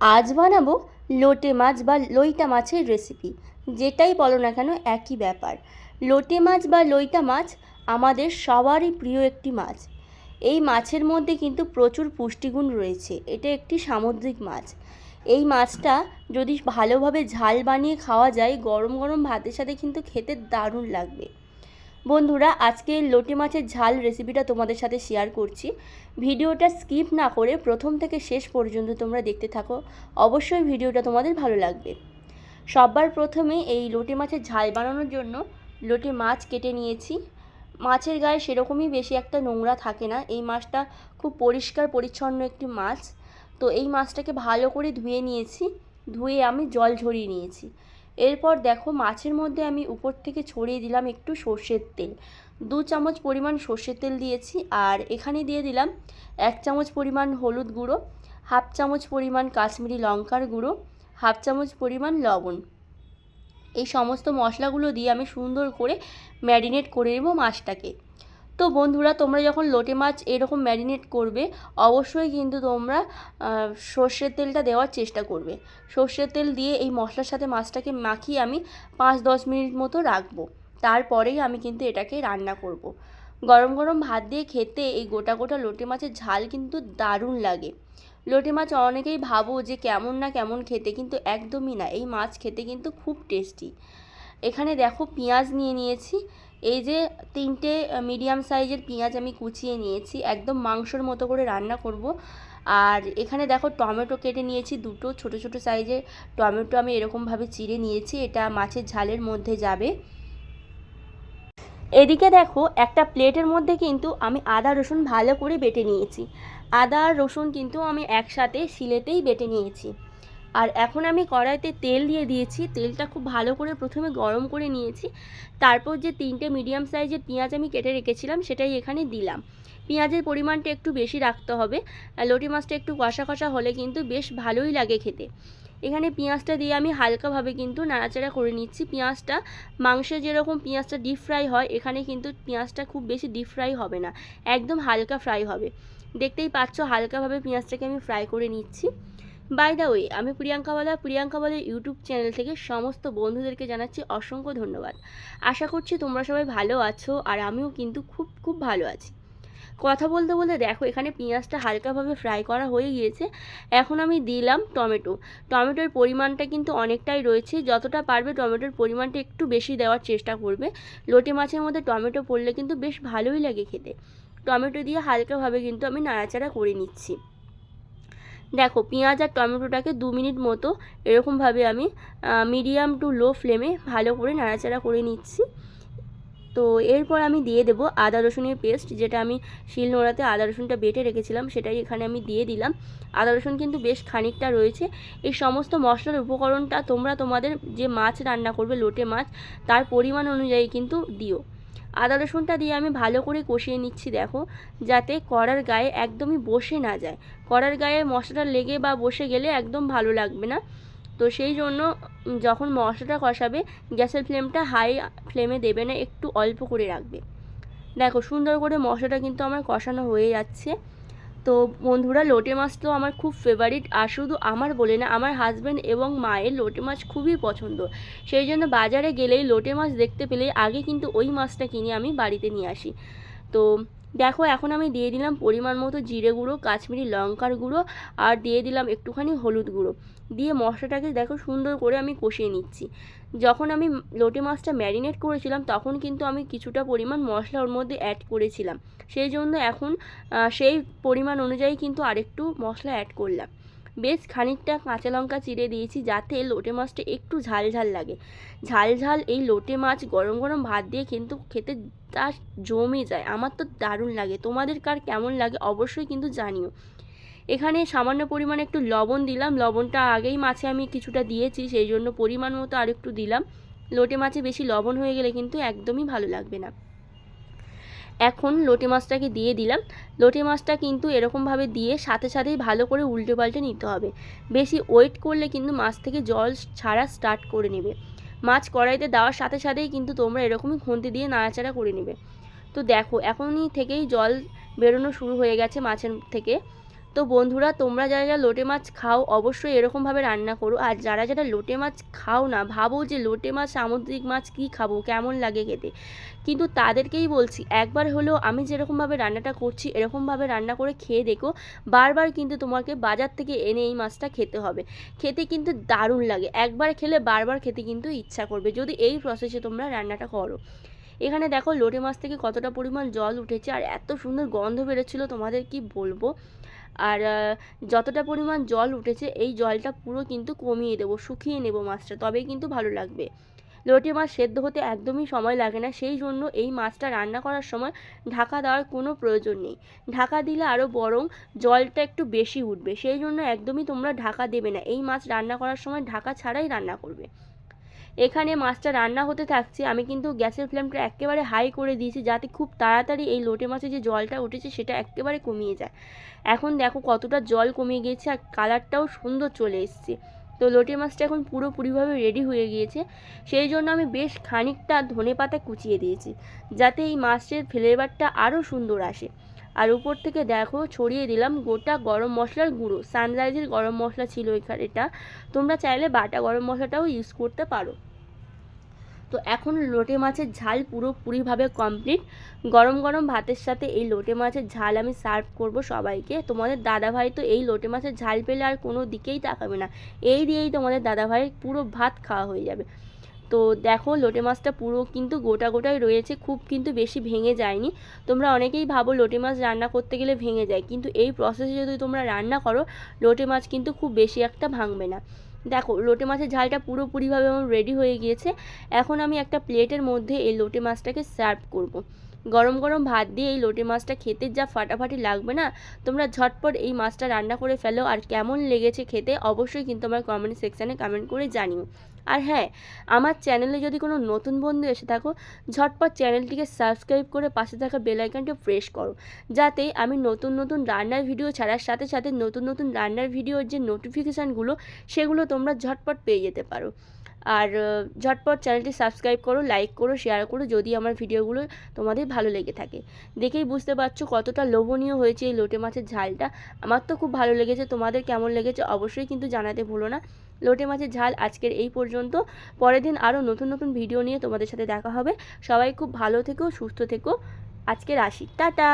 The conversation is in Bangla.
আজ বানাবো লোটে মাছ বা লইটা মাছের রেসিপি যেটাই বলো না কেন, একই ব্যাপার। লোটে মাছ বা লইটা মাছ আমাদের সবারই প্রিয় একটি মাছ। এই মাছের মধ্যে কিন্তু প্রচুর পুষ্টিগুণ রয়েছে। এটা একটি সামুদ্রিক মাছ। এই মাছটা যদি ভালোভাবে ঝাল বানিয়ে খাওয়া যায়, গরম গরম ভাতের সাথে কিন্তু খেতে দারুণ লাগবে। বন্ধুরা, আজকে লোটে মাছের ঝাল রেসিপিটা তোমাদের সাথে শেয়ার করছি। ভিডিওটা স্কিপ না করে প্রথম থেকে শেষ পর্যন্ত তোমরা দেখতে থাকো। অবশ্যই ভিডিওটা তোমাদের ভালো লাগবে। সবার প্রথমে এই লোটে মাছের ঝাল বানানোর জন্য লোটে মাছ কেটে নিয়েছি। মাছের গায়ে সেরকমই বেশি একটা নোংরা থাকে না। এই মাছটা খুব পরিষ্কার, পরিচ্ছন্ন একটি মাছ। তো এই মাছটাকে ভালো করে ধুয়ে নিয়েছি। ধুয়ে আমি জল ঝরিয়ে নিয়েছি। এরপর দেখো মাছের মধ্যে আমি উপর থেকে ছড়িয়ে দিলাম একটু সর্ষের তেল। দু চামচ পরিমাণ সর্ষের তেল দিয়েছি আর এখানে দিয়ে দিলাম এক চামচ পরিমাণ হলুদ গুঁড়ো, হাফ চামচ পরিমাণ কাশ্মীরি লঙ্কার গুঁড়ো, হাফ চামচ পরিমাণ লবণ। এই সমস্ত মশলাগুলো দিয়ে আমি সুন্দর করে ম্যারিনেট করে নেব মাছটাকে। তো বন্ধুরা, তোমরা যখন লোটে মাছ এরকম ম্যারিনেট করবে, অবশ্যই কিন্তু তোমরা সর্ষের তেলটা দেওয়ার চেষ্টা করবে। সর্ষের তেল দিয়ে এই মশলার সাথে মাছটাকে মাখিয়ে আমি পাঁচ দশ মিনিট মতো রাখব। তারপরেই আমি কিন্তু এটাকে রান্না করব। গরম গরম ভাত দিয়ে খেতে এই গোটা গোটা লোটে মাছের ঝাল কিন্তু দারুণ লাগে। লোটে মাছ অনেকেই ভাবো যে কেমন না কেমন খেতে, কিন্তু একদমই না। এই মাছ খেতে কিন্তু খুব টেস্টি এখানে দেখো পেঁয়াজ নিয়ে নিয়েছি। এই যে তিনটে মিডিয়াম সাইজের পেঁয়াজ আমি কুচিয়ে নিয়েছি, একদম মাংসর মতো করে রান্না করব। আর এখানে দেখো টমেটো কেটে নিয়েছি, দুটো ছোট ছোট সাইজের টমেটো আমি এরকমভাবে চিড়ে নিয়েছি, এটা মাছের ঝালের মধ্যে যাবে। এদিকে দেখো একটা প্লেটের মধ্যে কিন্তু আমি আদা, রসুন ভালো করে বেটে নিয়েছি। আদা আর রসুন কিন্তু আমি একসাথে শিলেতেই বেটে নিয়েছি। আর এখন আমি কড়াইতে তেল দিয়ে দিয়েছি। তেলটা খুব ভালো করে প্রথমে গরম করে নিয়েছি। তারপর যে তিনটে মিডিয়াম সাইজের পেঁয়াজ আমি কেটে রেখেছিলাম, সেটাই এখানে দিলাম। পেঁয়াজের পরিমাণটা একটু বেশি রাখতে হবে। লটি মাছটা একটু কষা কষা হলে কিন্তু বেশ ভালোই লাগে খেতে। এখানে পেঁয়াজটা দিয়ে আমি হালকাভাবে কিন্তু নাড়াচাড়া করে নিচ্ছি। পেঁয়াজটা, মাংসে যেরকম পেঁয়াজটা ডিপ ফ্রাই হয়, এখানে কিন্তু পেঁয়াজটা খুব বেশি ডিপ ফ্রাই হবে না। একদম হালকা ফ্রাই হবে। দেখতেই পাচ্ছ, হালকাভাবে পেঁয়াজটাকে আমি ফ্রাই করে নিচ্ছি। বাই দ্য ওয়ে আমি প্রিয়াঙ্কাওয়ালা প্রিয়াঙ্কাওয়ালা ইউটিউব চ্যানেল থেকে সমস্ত বন্ধুদেরকে জানাচ্ছি অসংখ্য ধন্যবাদ। আশা করছি তোমরা সবাই ভালো আছো আর আমিও কিন্তু খুব খুব ভালো আছি। কথা বলতে বলতে দেখো, এখানে পেঁয়াজটা হালকাভাবে ফ্রাই করা হয়ে গিয়েছে। এখন আমি দিলাম টমেটো। টমেটোর পরিমাণটা কিন্তু অনেকটাই রয়েছে। যতটা পারবে টমেটোর পরিমাণটা একটু বেশি দেওয়ার চেষ্টা করবে। লোটে মাছের মধ্যে টমেটো পড়লে কিন্তু বেশ ভালোই লাগে খেতে। টমেটো দিয়ে হালকাভাবে কিন্তু আমি নাড়াচাড়া করে নিচ্ছি। দেখো, পেঁয়াজ আর টমেটোটাকে দু মিনিট মতো এরকমভাবে আমি মিডিয়াম টু লো ফ্লেমে ভালো করে নাড়াচাড়া করে নিচ্ছি। তো এরপর আমি দিয়ে দেবো আদা রসুনের পেস্ট, যেটা আমি শিল নোড়াতে আদা রসুনটা বেটে রেখেছিলাম, সেটাই এখানে আমি দিয়ে দিলাম। আদা রসুন কিন্তু বেশ খানিকটা রয়েছে। এই সমস্ত মশলার উপকরণটা তোমরা তোমাদের যে মাছ রান্না করবে, লোটে মাছ, তার পরিমাণ অনুযায়ী কিন্তু দিও। আদা রসুনটা দিয়ে আমি ভালো করে কষিয়ে নিচ্ছি, দেখো। যাতে কড়ার গায়ে একদমই বসে না যায়। কড়ার গায়ে মশলাটা লেগে বা বসে গেলে একদম ভালো লাগবে না। তো সেই জন্য যখন মশলাটা কষাবে, গ্যাসের ফ্লেমটা হাই ফ্লেমে দেবে না, একটু অল্প করে রাখবে। দেখো, সুন্দর করে মশলাটা কিন্তু আমার কষানো হয়ে যাচ্ছে। তো বন্ধুরা, লোটে মাছ তো আমার খুব ফেভারিট আর শুধু আমার বলে না, আমার হাজব্যান্ড এবং মায়ের লোটে মাছ খুবই পছন্দ। সেই জন্য বাজারে গেলেই লোটে মাছ দেখতে পেলেই আগে কিন্তু ওই মাছটা কিনে আমি বাড়িতে নিয়ে আসি। তো দেখো, এখন আমি দিয়ে দিলাম পরিমাণ মতো জিরে গুঁড়ো, কাশ্মীরি লঙ্কার গুঁড়ো আর দিয়ে দিলাম একটুখানি হলুদ গুঁড়ো। দিয়ে মশলাটাকে দেখো সুন্দর করে আমি কষিয়ে নিচ্ছি। যখন আমি লোটে মাছটা ম্যারিনেট করেছিলাম, তখন কিন্তু আমি কিছুটা পরিমাণ মশলা ওর মধ্যে অ্যাড করেছিলাম। সেই জন্য এখন সেই পরিমাণ অনুযায়ী কিন্তু আরেকটু মশলা অ্যাড করলাম। বেশ খানিকটা কাঁচা লঙ্কা চিড়ে দিয়েছি যাতে লোটে মাছটা একটু ঝাল ঝাল লাগে। ঝাল ঝাল এই লোটে মাছ গরম গরম ভাত দিয়ে কিন্তু খেতে তা জমে যায়। আমার তো দারুণ লাগে। তোমাদের কার কেমন লাগে অবশ্যই কিন্তু জানিও। এখানে সামান্য পরিমাণে একটু লবণ দিলাম। লবণটা আগেই মাছে আমি কিছুটা দিয়েছি, সেই জন্য পরিমাণ মতো আর একটু দিলাম। লোটে মাছে বেশি লবণ হয়ে গেলে কিন্তু একদমই ভালো লাগবে না। এখন লোটে মাছটাকে দিয়ে দিলাম। লোটে মাছটা কিন্তু এরকমভাবে দিয়ে সাথে সাথেই ভালো করে উল্টে পাল্টে নিতে হবে। বেশি ওয়েট করলে কিন্তু মাছ থেকে জল ছাড়া স্টার্ট করে নেবে। মাছ কড়াইতে দেওয়ার সাথে সাথেই কিন্তু তোমরা এরকমই খুন্তি দিয়ে নাড়াচাড়া করে নেবে। তো দেখো, এখনই থেকেই জল বেরোনো শুরু হয়ে গেছে মাছের থেকে। তো বন্ধুরা, তোমরা যারা যারা লোটে মাছ খাও, অবশ্যই এরকমভাবে রান্না করো। আর যারা যারা লোটে মাছ খাও না, ভাবো যে লোটে মাছ, সামুদ্রিক মাছ কী খাব, কেমন লাগে খেতে। কিন্তু তাদেরকেই বলছি, একবার হলেও আমি যেরকমভাবে রান্নাটা করছি, এরকমভাবে রান্না করে খেয়ে দেখো। বারবার কিন্তু তোমাকে বাজার থেকে এনে এই মাছটা খেতে হবে। খেতে কিন্তু দারুণ লাগে। একবার খেলে বারবার খেতে কিন্তু ইচ্ছা করবে। যদি এই প্রসেসে তোমরা রান্নাটা করো। এখানে দেখো, লোটে মাছ থেকে কতটা পরিমাণ জল উঠেছে, আর এত সুন্দর গন্ধ বেরোচ্ছিলো, তোমাদের কি বলব? আর যতটা পরিমাণ জল উঠেছে, এই জলটা পুরো কিন্তু কমিয়ে দেবো, শুকিয়ে নেব মাছটা, তবেই কিন্তু ভালো লাগবে। লোটে মাছ সেদ্ধ হতে একদমই সময় লাগে না, সেই জন্য এই মাছটা রান্না করার সময় ঢাকা দেওয়ার কোনো প্রয়োজন নেই। ঢাকা দিলে আরও বরং জলটা একটু বেশি উঠবে, সেই জন্য একদমই তোমরা ঢাকা দেবে না, এই মাছ রান্না করার সময় ঢাকা ছাড়াই রান্না করবে। এখানে মাছটা রান্না হতে থাকছে, আমি কিন্তু গ্যাসের ফ্লেমটা একেবারে হাই করে দিয়েছি যাতে খুব তাড়াতাড়ি এই লোটে মাছে যে জলটা উঠেছে সেটা একেবারে কমিয়ে যায়। এখন দেখো কতটা জল কমে গিয়েছে আর কালারটাও সুন্দর চলে এসছে। তো লোটে মাছটা এখন পুরোপুরিভাবে রেডি হয়ে গিয়েছে, সেই জন্য আমি বেশ খানিকটা ধনে পাতা কুচিয়ে দিয়েছি, যাতে এই মাছের ফ্লেভারটা আরও সুন্দর আসে। আর উপর থেকে দেখো ছড়িয়ে দিলাম গোটা গরম মশলার গুঁড়ো। সানরাইজের গরম মশলা ছিল এখানে এটা। তোমরা চাইলে বাটা গরম মশলাটাও ইউজ করতে পারো। তো এখন লোটে মাছের ঝাল পুরোপুরিভাবে কমপ্লিট গরম গরম ভাতের সাথে এই লোটে মাছের ঝাল আমি সার্ভ করব সবাইকে। তোমাদের দাদাভাই তো এই লোটে মাছের ঝাল পেলে আর কোনো দিকেই তাকাবে না। এই দিয়েই তোমাদের দাদাভাইয়ের পুরো ভাত খাওয়া হয়ে যাবে। তো দেখো লোটে মাছটা পুরো কিন্তু গোটা গোটাই রয়েছে, খুব কিন্তু বেশি ভেঙে যায়নি। তোমরা অনেকেই ভাবো লোটে মাছ রান্না করতে গেলে ভেঙে যায়, কিন্তু এই প্রসেসে যদি তোমরা রান্না করো, লোটে মাছ কিন্তু খুব বেশি একটা ভাঙবে না। দেখো, লোটে মাছের ঝালটা পুরোপুরিভাবে আমার রেডি হয়ে গিয়েছে। এখন আমি একটা প্লেটের মধ্যে এই লোটে মাছটাকে সার্ভ করব। গরম গরম ভাত দিয়ে এই লোটে মাছটা খেতে যা ফাটাফাটি লাগবে না, তোমরা ঝটপট এই মাছটা রান্না করে ফেলো। আর কেমন লেগেছে খেতে অবশ্যই কিন্তু আমার কমেন্ট সেকশানে কমেন্ট করে জানিও। আর হ্যাঁ আমার চ্যানেলে যদি কোনো নতুন বন্ধু এসে থাকো, ঝটপট চ্যানেলটিকে সাবস্ক্রাইব করে পাশে থাকা বেল আইকনটি প্রেস করো। যাতে আমি নতুন নতুন রান্নার ভিডিও ছাড়ার সাথে সাথে নতুন নতুন রান্নার ভিডিওর যে নোটিফিকেশানগুলো সেগুলো তোমরা ঝটপট পেয়ে যেতে পারো। আর ঝটপট চ্যানেলটি সাবস্ক্রাইব করো, লাইক করো, শেয়ার করো যদি আমার ভিডিওগুলো তোমাদের ভালো লেগে থাকে। দেখেই বুঝতে পারছ কতটা লোভনীয় হয়েছে এই লোটে মাছের ঝালটা। আমার তো খুব ভালো লেগেছে, তোমাদের কেমন লেগেছে অবশ্যই কিন্তু জানাতে ভুলো না। লোটে মাছের ঝাল আজকের এই পর্যন্ত। পরের দিন আরও নতুন নতুন ভিডিও নিয়ে তোমাদের সাথে দেখা হবে। সবাই খুব ভালো থেকো, সুস্থ থেকো। আজকের আসি টাটা!